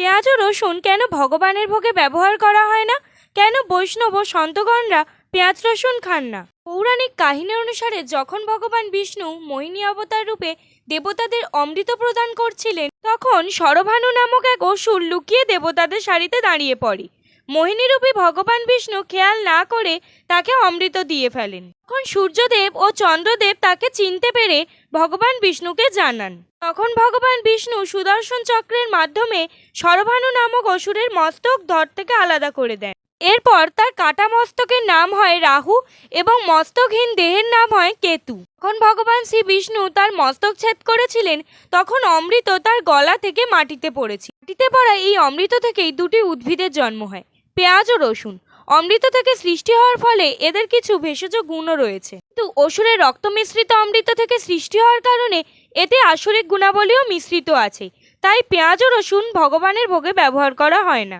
পেঁয়াজ ও রসুন কেন ভগবানের ভোগে ব্যবহার করা হয় না? কেন বৈষ্ণব ও সন্তগণরা পেঁয়াজ রসুন খান না? পৌরাণিক কাহিনী অনুসারে যখন ভগবান বিষ্ণু মোহিনী অবতার রূপে দেবতাদের অমৃত প্রদান করছিলেন, তখন সরভানু নামক এক অসুর লুকিয়ে দেবতাদের সারিতে দাঁড়িয়ে পড়ে। মোহিনীরূপী ভগবান বিষ্ণু খেয়াল না করে তাকে অমৃত দিয়ে ফেলেন। তখন সূর্যদেব ও চন্দ্রদেব তাকে চিনতে পেরে ভগবান বিষ্ণুকে জানান তখন ভগবান বিষ্ণু সুদর্শন চক্রের মাধ্যমে সরভানু নামক অসুরের মস্তক ধর থেকে আলাদা করে দেন। এরপর তার কাটা মস্তকের নাম হয় রাহু এবং মস্তকহীন দেহের নাম হয় কেতু। যখন ভগবান শ্রী বিষ্ণু তার মস্তক ছেদ করেছিলেন, তখন অমৃত তার গলা থেকে মাটিতে পড়েছে। মাটিতে পড়া এই অমৃত থেকেই দুটি উদ্ভিদের জন্ম হয়, পেঁয়াজ ও রসুন। অমৃত থেকে সৃষ্টি হওয়ার ফলে এদের কিছু ভেষজ গুণও রয়েছে। কিন্তু অসুরের রক্ত মিশ্রিত অমৃত থেকে সৃষ্টি হওয়ার কারণে এতে আসরিক গুণাবলীও মিশ্রিত আছে। তাই পেঁয়াজ ও রসুন ভগবানের ভোগে ব্যবহার করা হয় না।